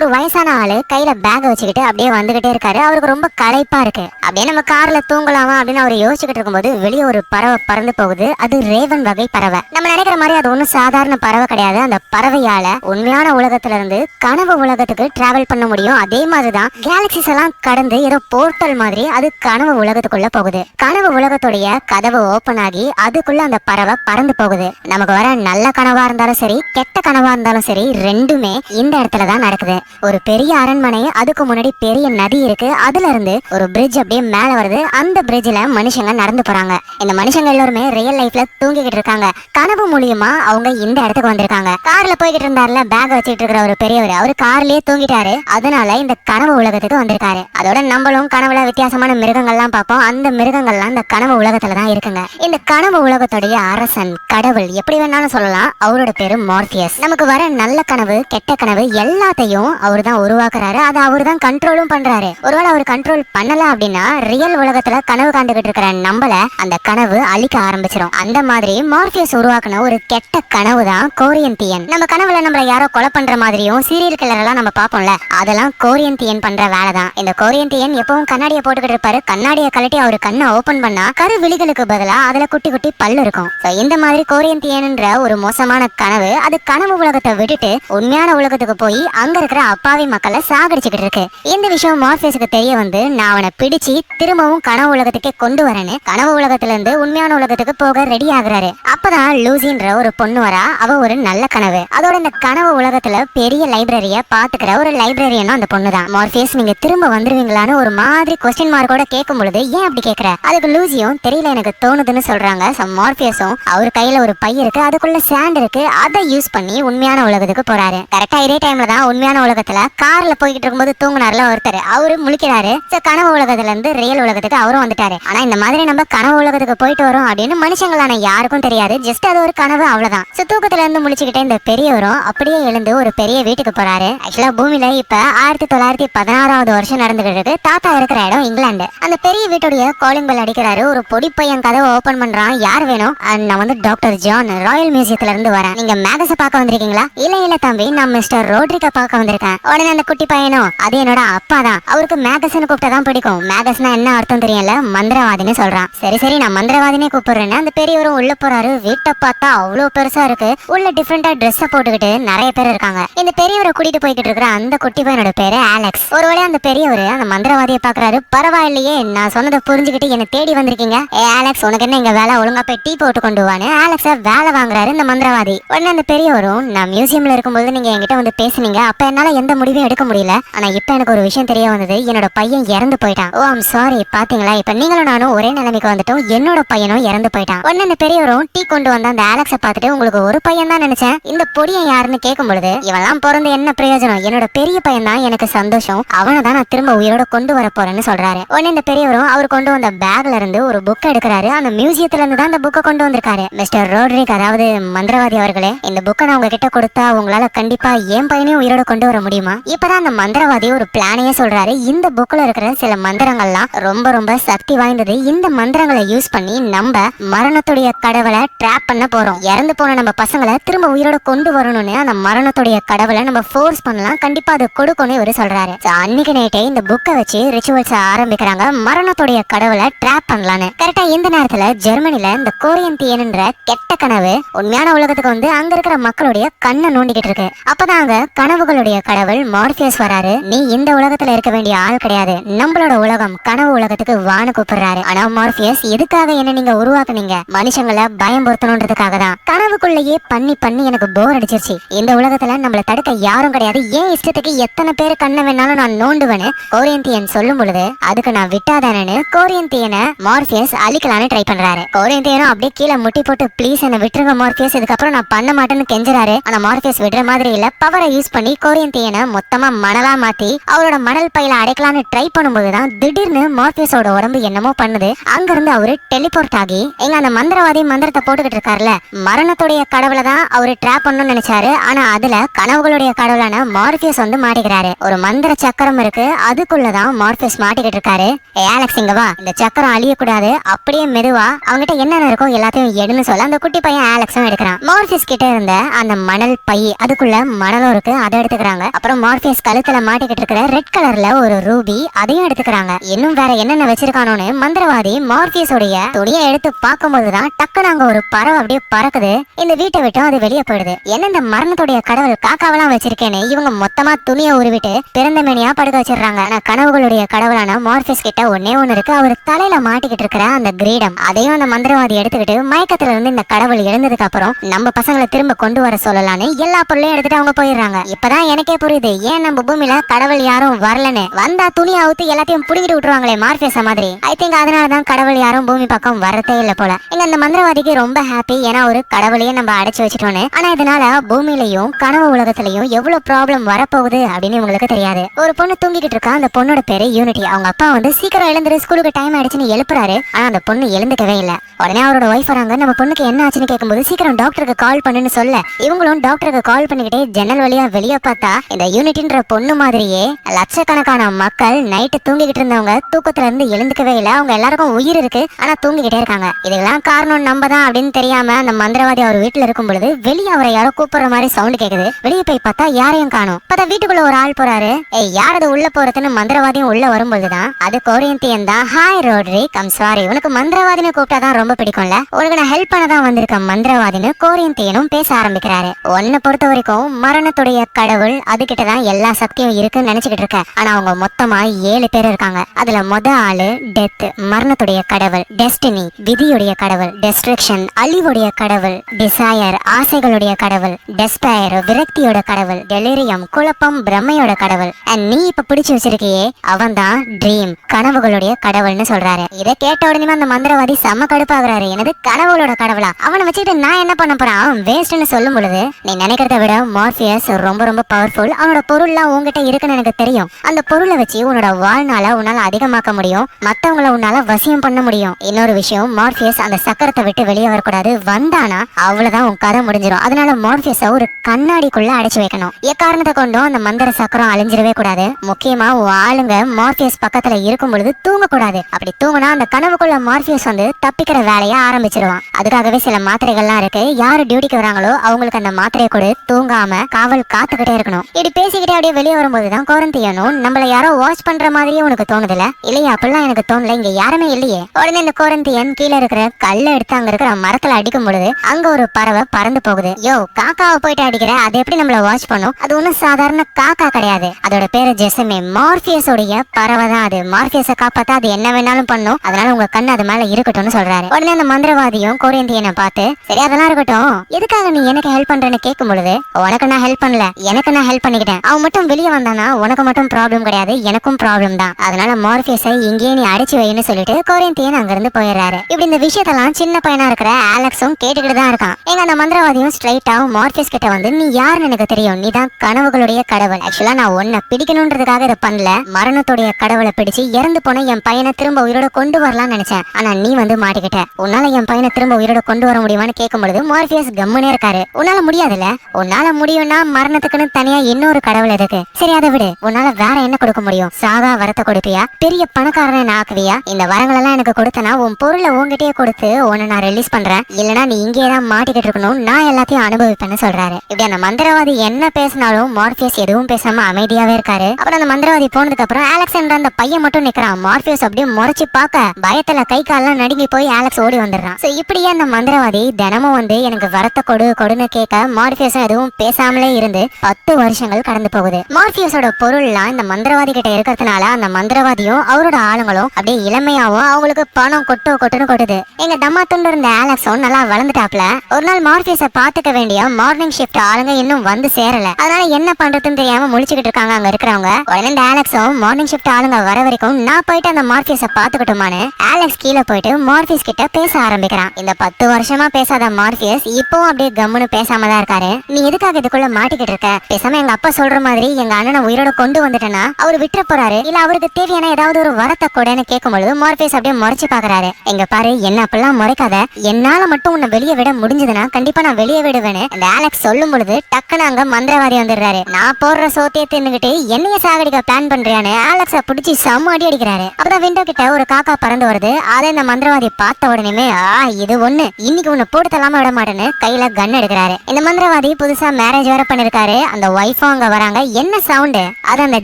ஒரு வயசான ஆளு கையில பேக் வச்சுக்கிட்டு அப்படியே வந்துகிட்டே இருக்காரு. அவருக்கு ரொம்ப களைப்பா இருக்கு. அப்படியே நம்ம கார்ல தூங்கலாமா அப்படின்னு அவர் யோசிச்சுக்கிட்டு இருக்கும்போது வெளியே ஒரு பறவை பறந்து போகுது. அது ரேவன் வகை பறவை. நம்ம நினைக்கிற மாதிரி அது ஒன்றும் சாதாரண பறவை கிடையாது. அந்த பறவையால உண்மையான உலகத்துல இருந்து கனவு உலகத்துக்கு டிராவல் பண்ண முடியும். அதே மாதிரிதான் கேலக்சிஸ் எல்லாம் கடந்து ஏதோ போர்ட்டல் மாதிரி அது கனவு உலகத்துக்குள்ள போகுது. கனவு உலகத்துடைய கதவு ஓபன் ஆகி அதுக்குள்ள அந்த பறவை பறந்து போகுது. நமக்கு வர நல்ல கனவா இருந்தாலும் சரி கெட்ட கனவா இருந்தாலும் சரி ரெண்டுமே இந்த இடத்துல தான் நடக்குது. ஒரு பெரிய அரண்மனை அதுக்கு முன்னாடி பெரிய நதி இருக்கு. அதுல இருந்து ஒரு பிரிட்ஜ் அப்படியே மேல வருது. அந்த பிரிட்ஜ்ல மனுஷங்க நடந்து போறாங்க. இந்த மனுஷங்க எல்லாருமே ரியல் லைஃப்ல தூங்கிக்கிட்டு இருக்காங்க. கனவு மூலியமா அவங்க இந்த இடத்துக்கு வந்திருக்காங்க. கார்ல போய்கிட்டு இருந்தாருல பேக் வச்சுட்டு இருக்கிற ஒரு பெரியவர். அவர் கார்லயே தூங்கிட்டாரு. அதனால இந்த கனவு உலகத்துக்கு வந்திருக்காரு. அதோட நம்மளும் கனவுல வித்தியாசமான மிருகங்கள்லாம் பார்ப்போம். அந்த மிருகங்கள்லாம் இந்த கனவு உலகத்துல தான் இருக்குங்க. இந்த கனவு உலகத்துடைய அரசன் கடவுள் எப்படி வேணாலும் சொல்லலாம். அவரோட பேரு மார்பியஸ். நமக்கு வர நல்ல கனவு கெட்ட கனவு எல்லாத்தையும் அவர் தான் உருவாக்குறாரு. அதை அவர் தான் கண்ட்ரோலும் பண்றாரு. ஒருவேளை அவர் கண்ட்ரோல் பண்ணல அப்படின்னா ரியல் உலகத்துல கனவு காண்டுகிட்டு இருக்கிற நம்மள அந்த கனவு அழிக்க ஆரம்பிச்சிடும் அந்த மாதிரி மார்பியஸ் உருவாக்குன ஒரு கெட்ட கனவு தான் கோரியன் தியன். நம்ம கனவுல நம்மள யாரோ கொலை பண்ற மாதிரியும் சீரியல் கில்லர் எல்லாம் நம்ம பார்ப்போம்ல அதெல்லாம் கோரியன் தியன் பண்ற வேலை தான். இந்த கோரியன் தியன் எப்பவும் கண்ணாடியை போட்டுக்கிட்டு இருப்பாரு. கண்ணாடியை கழட்டி அவர் கண்ணை ஓபன் பண்ணா கரு விழிகளுக்கு பதிலா அதுல குட்டி குட்டி பல்லு இருக்கும். இந்த மாதிரி கோரியன் தியன்ன்ற ஒரு மோசமான கனவு அது கனவு உலகத்தை விட்டுட்டு உண்மையான உலகத்துக்கு போய் அங்க இருக்கிற அப்பாவி மக்களை சாகடிச்சுக்கிட்டு இருக்கு. இந்த விஷயம் மார்பேஸுக்கு தெரிய வந்து நான் அவனை பிடிச்சு திரும்பவும் கனவு உலகத்துக்கே கொண்டு வரேன்னு கனவு உலகத்துல இருந்து உண்மையான உலகத்துக்கு போக ரெடி ஆகுறாரு. அப்பதான் லூசின்ற ஒரு பொண்ணு வரா. அவ ஒரு நல்ல கனவு. அதோட இந்த கனவு உலகத்துல பெரிய லைப்ரரிய பாத்துக்கிற ஒரு லைப்ரரியனும் அந்த பொண்ணு தான் நீங்க திரும்ப வந்துருவீங்களான்னு ஒரு மாதிரி கொஸ்டின் மார்க்கோட கேட்கும் பொழுது ஏன் அப்படி கேக்குற? அதுக்கு லூசியும் தெரியல எனக்கு தோணுதுன்னு சொல்றாங்க. மார்பியஸும் அவர் கையில ஒரு பை இருக்கு. அதுக்குள்ள சாண்ட் இருக்கு. அதை யூஸ் பண்ணி உண்மையான உலகத்துக்கு போறாரு. கரெக்டா இதே டைம்ல தான் உண்மையான உலகத்துல கார்ல போய்கிட்டு இருக்கும்போது தூங்கினார்ல ஒருத்தர். அவரு முழிக்கிறாரு. கனவு உலகத்துல இருந்து ரியல் உலகத்துக்கு அவரும் வந்துட்டாரு. ஆனா இந்த மாதிரி நம்ம கனவு உலகத்துக்கு போயிட்டு வரோம் அப்படின்னு மனுஷங்களான யாருக்கும் தெரியாது. ஜஸ்ட் அது ஒரு கனவு அவ்வளவுதான். சோ தூக்கத்துல இருந்து முழிச்சுக்கிட்டே இந்த பெரியவரும் அப்படியே எழுந்து ஒரு பெரிய வீட்டுக்கு போறாரு. ஆக்சுவலா பூமியில இப்ப ஆயிரத்தி தொள்ளாயிரத்தி பதினாறாவது வருஷம் நடந்துகிட்டு இருக்கு. தாத்தா இருக்கிற இடம் இங்கிலாந்து. அந்த பெரிய வீட்டுடைய காலிங் பெல் அடிக்கிறாரு. ஒரு பொடி பையன் கதவை ஓபன் பண்றான். யார் வேணும்? நான் வந்து டாக்டர் ஜான் ராயல் மியூசியத்துல இருந்து வரேன். நீங்க மேகஸ பாக்க வந்திருக்கீங்களா? இல்ல இல்ல தம்பி. நான் மிஸ்டர் ரோட்ரிக்க பாக்க வந்திருக்கேன். உடனே அந்த குட்டி பையனும் அது என்னோட அப்பா தான் அவருக்கு மேகசன் கூப்பிட்டா தான் பிடிக்கும் மேகஸ்னா என்ன அர்த்தம் தெரியல? மந்திரவாதின்னு சொல்றான். சரி சரி நான் மந்திரவாதினே கூப்பிடுறேன்னு அந்த பெரியவரும் உள்ள போறாரு. வீட்டை பார்த்தா அவ்வளவு பெருசா இருக்கு. உள்ள டிஃப்ரெண்டா ட்ரெஸ் போட்டுக்கிட்டு நிறைய பேர் இருக்காங்க. இந்த பெரியவரை கூட்டிட்டு போய்கிட்டு இருக்கிற அந்த குட்டி பையனோட பேரு ஆலெக்ஸ் ஒருவேளை அந்த பெரியவர் அந்த மந்திரவாதியை பாக்குறாரு பரவாயில்லையே நான் சொன்னதை புரிஞ்சுக்கிட்டு என்ன தேடி வந்திருக்கீங்க. ஏ ஆலெக்ஸ் உனக்கு என்ன இங்க வேலை? ஒழுங்கா போய் டீ போட்டு கொண்டு வான்னு ஆலெக்ஸ வேலை வாங்குறாரு இந்த மந்திரவாதி. உடனே அந்த பெரியவரும் நான் மியூசியம்ல இருக்கும்போது நீங்க என்கிட்ட வந்து பேசுனீங்க. அப்ப என்னால எந்த முடிவும் எடுக்க முடியல. ஆனா இப்ப எனக்கு ஒரு விஷயம் தெரிய வந்தது. என்னோட பையன் இறந்து போயிட்டான். ஓ ஐம் சாரி பாத்தீங்களா? இப்ப நீங்களும் நானும் ஒரே நிலைமைக்கு வந்துட்டோம். என்னோட பையனும் இறந்து போயிட்டான். ஒன்னு அந்த பெரியவரும் டீ கொண்டு வந்த அந்த ஆலெக்ஸ பார்த்துட்டு உங்களுக்கு ஒரு பையன் தான் நினைச்சேன். இந்த பொடியன் யாருன்னு கேட்கும் பொழுது இவெல்லாம் பிறந்து என்ன பிரயோஜனம்? என்னோட பெரிய பையன் தான் எனக்கு சந்தோஷம். அவனை தான் நான் திரும்ப உயிரோட கொண்டு வர போறேன்னு சொல்றாரு. உடனே இந்த பெரியவரும் அவர் கொண்டு வந்த பேக்ல இருந்து ஒரு புக் எடுக்கிறாரு. அந்த மியூசியத்துல இருந்து தான் அந்த புக்கை கொண்டு வந்திருக்காரு. மிஸ்டர் ரோட்ரிக் அதாவது மந்திரவாதி அவர்களே இந்த புக்கை நான் உங்ககிட்ட கொடுத்தா உங்களால கண்டிப்பா என் பையனையும் உயிரோட கொண்டு வர முடியுமா? இப்பதான் அந்த மந்திரவாதி ஒரு பிளானையே சொல்றாரு. இந்த புக்ல இருக்கிற சில மந்திரங்கள்லாம் ரொம்ப ரொம்ப சக்தி வாய்ந்தது. இந்த மந்திரங்களை யூஸ் பண்ணி நம்ம மரணத்துடைய கடவுளை ட்ராப் பண்ண போறோம். இறந்து போன நம்ம பசங்களை திரும்ப உயிரோட கொண்டு வரணும்னு அந்த மரணத்துடைய கடவுளை நம்ம ஃபோர்ஸ் பண்ணலாம். கண்டிப்பா அது கொடுக்கணும் இவர் சொல்றாரு. அன்னைக்கு நைட்டே இந்த புக்கை வச்சு ரிச்சுவல்ஸ் ஆரம்பிக்கிறாங்க. மரணத்துடைய கடவுளை ட்ராப் பண்ணலான்னு. கரெக்டா இந்த நேரத்துல ஜெர்மனில இந்த கோரியன் தீயன்ற கெட்ட கனவு உண்மையான உலகத்துக்கு வந்து அங்க இருக்கிற மக்களுடைய கண்ணை நோண்டிக்கிட்டு இருக்கு. அப்பதான் அங்க கனவுகளுடைய கடவுள் மார்பியஸ் வராரு. நீ இந்த உலகத்துல இருக்க வேண்டிய ஆள் கிடையாது. நம்மளோட உலகம் கனவு உலகத்துக்கு வானு கூப்பிடுறாரு. ஆனா மார்பியஸ் எதுக்காக என்ன நீங்க உருவாக்குனீங்க? மனுஷங்களை பயம்படுத்தணுன்றதுக்காக தான். கனவுக்குள்ளேயே பண்ணி பண்ணி எனக்கு போர் அடிச்சிருச்சு. இந்த உலகத்துல நம்மள தடுக்க யாரும் கிடையாது. ஏன் இஷ்டத்துக்கு எத்தனை பேர் கண்ணை வேணாலும் நான் நோண்டுவேன்னு கோரியந்தியன் சொல்லும் பொழுது அதுக்கு நான் விட்டாதானேன்னு கோரியந்தியனை மார்பியஸ் அழிக்கலான்னு ட்ரை பண்றாரு. கோரியந்தியனும் அப்படியே கீழே முட்டி போட்டு ப்ளீஸ் என்ன விட்டுருங்க மார்பியஸ் இதுக்கப்புறம் நான் பண்ண மாட்டேன்னு கெஞ்சுறாரு. ஆனா மார்பியஸ் விடுற மாதிரி இல்ல. பவரை யூஸ் பண்ணி கோரியந்தியனை மொத்தமா மணலா மாத்தி அவரோட மணல் பையில அடைக்கலாம்னு ட்ரை பண்ணும்போது தான் திடீர்னு மார்பியஸோட உடம்பு என்னமோ பண்ணுது. அங்கிருந்து அவரு டெலிபோர்ட் ஆகி எங்க அந்த மந்திரவாதி மந்திரத்தை போட்டுக்கிட்டு இருக்காருல்ல மரணத்துடைய கடவுளை தான் அவரு ட்ராப் பண்ணணும்னு நினைச்சாரு. ஆனா அதுல கனவுகளுடைய கடவுளான மார்பியஸ் வந்து மாட்டிக்கிறாரு. ஒரு மந்திர சக்கரம் இருக்கு அதுக்குள்ளதான் மார்பியஸ் மாட்டிக்கிட்டு இருக்காரு. ஏ இங்க வா. இந்த சக்கரம் அழியக்கூடாது. அப்படியே மெதுவா அவங்ககிட்ட என்னென்ன இருக்கோ எல்லாத்தையும் எடுன்னு சொல்ல அந்த குட்டி பையன் ஆலெக்ஸும் எடுக்கிறான். மார்பியஸ் கிட்ட இருந்த அந்த மணல் பை அதுக்குள்ள மணலும் இருக்கு அதை எடுத்துக்கிறாங்க. அப்புறம் மார்பியஸ் கழுத்துல மாட்டிக்கிட்டு இருக்கிற ரெட் கலர்ல ஒரு ரூபி அதையும் எடுத்துக்கிறாங்க. இன்னும் வேற என்னென்ன வச்சிருக்கானோன்னு மந்திரவாதி மார்பியஸ் உடைய துணியை எடுத்து பார்க்கும்போதுதான் டக்குனு அங்க ஒரு பறவை அப்படியே பறக்குது. இந்த வீட்டை விட்டும் அது வெளியே போயிடுது. என்ன இந்த மரணத்துடைய கடவுள் காக்காவெல்லாம் வச்சிருக்கேன்னு இவங்க மொத்தமா துணியை உருவிட்டு பிறந்த மேனியா படுக்க வச்சிடுறாங்க. ஆனா கனவுகளுடைய கடவுளான மார்பியஸ் கிட்ட ஒன்னே ஒண்ணு இருக்கு. அவர் தலையில மாட்டிக்கிட்டு இருக்கிற அந்த கிரீடம் அதையும் அந்த மந்திரவாதி எடுத்துக்கிட்டு மயக்கத்துல இருந்து இந்த கடவுள் எழுந்ததுக்கு அப்புறம் நம்ம பசங்களை திரும்ப கொண்டு வர சொல்லலான்னு எல்லா பொருளையும் எடுத்துட்டு அவங்க போயிடுறாங்க. இப்பதான் எனக்கு புரியுது. ஏன் நம்ம பூமியில கடவுள் யாரும் வரலன்னு? வந்தா துணி அவுத்து எல்லாத்தையும் புடிங்கிட்டு விட்டுருவாங்களே மார்பியஸ மாதிரி. ஐ திங்க் அதனாலதான் கடவுள் யாரும் பூமி பக்கம் வரதே இல்ல போல. இங்க அந்த மந்திரவாதிக்கு ரொம்ப ஹாப்பி ஏன்னா ஒரு கடவுளையே நம்ம அடைச்சு வச்சிட்டோன்னு. ஆனா இதனால பூமியிலையும் கனவு உலகத்திலையும் எவ்வளவு ப்ராப்ளம் வரப்போகுது அப்படின்னு உங்களுக்கு தெரியாது. ஒரு பொண்ணு தூங்கிக்கிட்டு இருக்கா அந்த பொண்ணோட பேரு யூனிட்டி அவங்க அப்பா வந்து சீக்கிரம் எழுந்துரு ஸ்கூலுக்கு டைம் ஆயிடுச்சுன்னு எழுப்புறாரு. ஆனா அந்த பொண்ணு எழுந்துக்கவே இல்ல. உடனே அவரோட ஒய்ஃப் வராங்க நம்ம பொண்ணுக்கு என்ன ஆச்சுன்னு கேட்கும்போது சீக்கிரம் டாக்டருக்கு கால் பண்ணுன்னு சொல்ல. இவங்களும் டாக்டருக்கு கால் பண்ணிக்கிட்டே ஜன்னல் வழியா வெளியே பார்த்தா இந்த யூனிட்ன்ற பொண்ணு மாதிரியே லட்சக்கணக்கான மக்கள் நைட்டு தூங்கிக்கிட்டு இருந்தவங்க தூக்கத்துல இருந்து எழுந்துக்கவே இல்லை. அவங்க எல்லாருக்கும் உயிர் இருக்கு. ஆனா தூங்கிக்கிட்டே இருக்காங்க. இதெல்லாம் காரணம் நம்ம தான் அப்படின்னு தெரியாம அந்த மந்திரவாதி அவர் வீட்டுல இருக்கும் பொழுது வெளியே அவரை யாரோ கூப்பிடுற மாதிரி சவுண்ட் கேக்குது. வெளியே போய் பார்த்தா யாரையும் காணும். பார்த்தா வீட்டுக்குள்ள ஒரு ஆள் போறாரு. ஏய் யார் அது உள்ள போறதுன்னு மந்திரவாதியும் உள்ள வரும்போதுதான் அது கோரியந்தியன் தான். ஹாய் ரோட்ரி கம் சாரி உனக்கு மந்திரவாதின்னு கூப்பிட்டா தான் ரொம்ப பிடிக்கும்ல. உனக்கு நான் ஹெல்ப் பண்ண தான் வந்திருக்கேன் மந்திரவாதின்னு கோரியந்தியனும் பேச ஆரம்பிக்கிறாரு. உன்னை பொறுத்த வரைக்கும் மரணத்துடைய கடவுள் அதுகிட்ட தான் எல்லா சக்தியும் இருக்குன்னு நினைச்சுக்கிட்டு இருக்க. ஆனா அவங்க மொத்தமா ஏழு பேர் இருக்காங்க. அதுல மொத ஆளு டெத் மரணத்துடைய கடவுள் டெஸ்டினி விதியுடைய கடவுள் டெஸ்ட்ரக்ஷன் அழிவுடைய கடவுள் டிசையர் ஆசைகளுடைய கடவுள் டெஸ்பயர் விரக்தியோட கடவுள் டெலிரியம் குழப்பம் பிரம்மையோட கடவுள். அண்ட் நீ இப்ப பிடிச்சு வச்சிருக்கியே அவன் தான் ட்ரீம் கனவுகளுடைய கடவுள்னு சொல்றாரு. இதை கேட்ட உடனே அந்த மந்திரவாதி செம்ம கடுப்பாகிறாரு. எனது கனவுகளோட கடவுளா? அவனை வச்சுக்கிட்டு நான் என்ன பண்ண போறான்? வேஸ்ட்னு சொல்லும் பொழுது நீ நினைக்கிறத விட மார்பியஸ் ரொம்ப ரொம்ப பவர்ஃபுல் அவனோட பொருள்லாம் உங்ககிட்ட இருக்குன்னு எனக்கு தெரியும். அந்த பொருளை வச்சு உன்னோட வாழ்நாள உன்னால அதிகமாக்க முடியும். மத்தவங்கள உன்னால வசியம் பண்ண முடியும். இன்னொரு விஷயம் மார்பியஸ் அந்த சக்கரத்தை விட்டு வெளியே வரக்கூடாது. வந்தானா அவ்வளவுதான் உன் கதை முடிஞ்சிடும் அதனால மார்பியஸ ஒரு கண்ணாடிக்குள்ள அடைச்சு வைக்கணும். எக்காரணத்தை கொண்டும் அந்த மந்திர சக்கரம் அழிஞ்சிடவே கூடாது. முக்கியமா உன் ஆளுங்க மார்பியஸ் பக்கத்துல இருக்கும் பொழுது தூங்க கூடாது அப்படி தூங்கினா அந்த கனவுக்குள்ள மார்பியஸ் வந்து தப்பிக்கிற வேலையை ஆரம்பிச்சிருவான். அதுக்காகவே சில மாத்திரைகள்லாம் இருக்கு. யாரு டியூட்டிக்கு வராங்களோ அவங்களுக்கு அந்த மாத்திரையை கொடு. தூங்காம காவல் காத்துக்கிட்டே இருக்கணும். இப்படி பேசிக்கிட்டே அப்படியே வெளியே வரும்போதுதான் கோரந்தியனும் நம்மள யாரோ வாட்ச் பண்ற மாதிரியே உனக்கு தோணுதுல? இல்லையா அப்படிலாம் எனக்கு தோணல. இங்க யாருமே இல்லையே. உடனே இந்த கோரந்தியன் கீழே இருக்கிற கல்ல எடுத்து அங்க இருக்கிற மரத்துல அடிக்கும் பொழுது அங்க ஒரு பறவை பறந்து போகுது. யோ காக்காவை போயிட்டு அடிக்கிற? அது எப்படி நம்மள வாட்ச் பண்ணும்? அது ஒண்ணும் சாதாரண காக்கா கிடையாது. அதோட பேரு ஜெசமே. மார்பியஸோடைய பறவை தான் அது. மார்பியஸை காப்பாத்தா அது என்ன வேணாலும் பண்ணும். அதனால உங்க கண்ணு அது மேல இருக்கட்டும்னு சொல்றாரு. உடனே அந்த மந்திரவாதியும் கோரியந்தியனை பார்த்து சரி அதெல்லாம் இருக்கட்டும். எதுக்காக நீ எனக்கு ஹெல்ப் பண்றேன்னு கேட்கும் பொழுது உனக்கு நான் ஹெல்ப் பண்ணல. எனக்கு நான் ஹெல்ப் பண்ணிக்கிட்டேன். அவன் மட்டும் வெளியே வந்தானா உனக்கு மட்டும் ப்ராப்ளம் கிடையாது எனக்கும் ப்ராப்ளம் தான். அதனால மார்பியஸை இங்கேயே நீ அடிச்சு வைன்னு சொல்லிட்டு கோரியந்தியன் அங்கிருந்து போயிடுறாரு. இப்படி இந்த விஷயத்தெல்லாம் சின்ன பையனா இருக்கிற ஆலெக்ஸும் கேட்டுக்கிட்டு தான் இருக்கான். எங்க அந்த மந்திரவாதியும் ஸ்ட்ரைட்டா மார்பியஸ் கிட்ட வந்து நீ யாருன்னு எனக்கு தெரியும்? நீ தான் கனவுகளுடைய கடவுள். ஆக்சுவலா நான் உன்னை பிடிக்கணுன்றதுக்காக இதை பண்ணல. மரணத்துடைய கடவுளை பிடிச்சு இறந்து போன என் பையனை திரும்ப உயிரோட கொண்டு வரலாம்னு நினைச்சேன். ஆனா நீ வந்து மாட்டிக்கிட்ட. உன்னால என் பையனை திரும்ப உயிரோட கொண்டு வர முடியுமான்னு கேட்கும் பொழுது மார்பியஸ் கம்முனே இருக்காரு. உன்னால முடியாதுல்ல? உன்னால முடியும்னா மரணத்துக்குன்னு தனியா இன்னொரு கடவுள் இருக்கு சரி அதை விடு. உன்னால வேற என்ன கொடுக்க முடியும்? சாகா வரத்தை கொடுப்பியா? பெரிய பணக்காரனை நான் ஆக்குவியா? இந்த வரங்களெல்லாம் எனக்கு கொடுத்தனா உன் பொருளை உங்ககிட்டயே கொடுத்து உன்னை நான் ரிலீஸ் பண்றேன். இல்லனா நீ இங்கே தான் மாட்டிக்கிட்டு இருக்கணும் நான் எல்லாத்தையும் அனுபவிப்பேன்னு சொல்றாரு. இப்படி அந்த மந்திரவாதி என்ன பேசினாலும் மார்பியஸ் எதுவும் பேசாம அமைதியாவே இருக்காரு. அப்புறம் அந்த மந்திரவாதி போனதுக்கு அப்புறம் ஆலெக்ஸ் என்ற அந்த பையன் மட்டும் நிக்கிறான். மார்பியஸ் அப்படியே முறைச்சு பார்க்க பயத்துல கை கால்லாம் நடுங்கி போய் ஆலெக்ஸ் ஓடி வந்துடுறான். சோ இப்படியே அந்த மந்திரவாதி தினமும் வந்து எனக்கு வரத்தை கொடு கொடுன்னு கேட்க மார்பியஸும் எதுவும் பேசாமலே இருந்து பத்து வருஷம் வருஷங்கள் கடந்து போகுது. மார்சியஸோட பொருள்லாம் இந்த மந்திரவாதி கிட்ட இருக்கிறதுனால அந்த மந்திரவாதியும் அவரோட ஆளுங்களும் அப்படியே இளமையாவும் அவங்களுக்கு பணம் கொட்டு கொட்டுன்னு கொட்டுது. எங்க தம்மா துண்டு இருந்த ஆலக்ஸும் நல்லா வளர்ந்துட்டாப்ல. ஒரு நாள் மார்பியஸ பாத்துக்க வேண்டிய மார்னிங் ஷிஃப்ட் ஆளுங்க இன்னும் வந்து சேரல. அதனால என்ன பண்றதுன்னு தெரியாம முழிச்சுக்கிட்டு இருக்காங்க அங்க இருக்கிறவங்க. உடனே இந்த ஆலக்ஸும் மார்னிங் ஷிஃப்ட் ஆளுங்க வர வரைக்கும் நான் போயிட்டு அந்த மார்பியஸ பாத்துக்கட்டுமான்னு ஆலக்ஸ் கீழே போயிட்டு மார்பியஸ் கிட்ட பேச ஆரம்பிக்கிறான். இந்த பத்து வருஷமா பேசாத மார்பியஸ் இப்பவும் அப்படியே கம்முன்னு பேசாம தான் இருக்காரு. நீ எதுக்காக இதுக்குள்ள மாட்டிக்கிட்டு இருக்க? பேசாம எங்க அப்பா சொல்ற மாதிரி எங்க அண்ணனை உயிரோட கொண்டு வந்துட்டேன்னா அவர் விட்டுற போறாரு. இல்ல அவருக்கு தேவையான ஏதாவது ஒரு வரத்தை கூடன்னு கேட்கும் பொழுது மார்பியஸ் அப்படியே முறைச்சு பாக்குறாரு. எங்க பாரு என்ன அப்பெல்லாம் முறைக்காத. என்னால மட்டும் உன்னை வெளியே விட முடிஞ்சதுன்னா கண்டிப்பா நான் வெளியே விடுவேன்னு. அந்த ஆலெக்ஸ் சொல்லும் பொழுது டக்குன்னு அங்க மந்திரவாதி வந்துடுறாரு. நான் போடுற சோத்தியை தின்னுகிட்டு என்னைய சாகடிக்க பிளான் பண்றியான்னு ஆலெக்ஸ பிடிச்சி செம்ம அடி அடிக்கிறாரு. அப்பதான் விண்டோ கிட்ட ஒரு காக்கா பறந்து வருது. அதை இந்த மந்திரவாதி பார்த்த உடனே ஆ இது ஒண்ணு. இன்னைக்கு உன்னை போட்டு தள்ளாம விட மாட்டேன்னு கையில கன் எடுக்கிறாரு. இந்த மந்திரவாதி புதுசா மேரேஜ் வேற பண்ணிருக்காரு. அந்த ஒய்ஃப் ஒய்ஃபும் அங்க வராங்க. என்ன சவுண்டு அது அந்த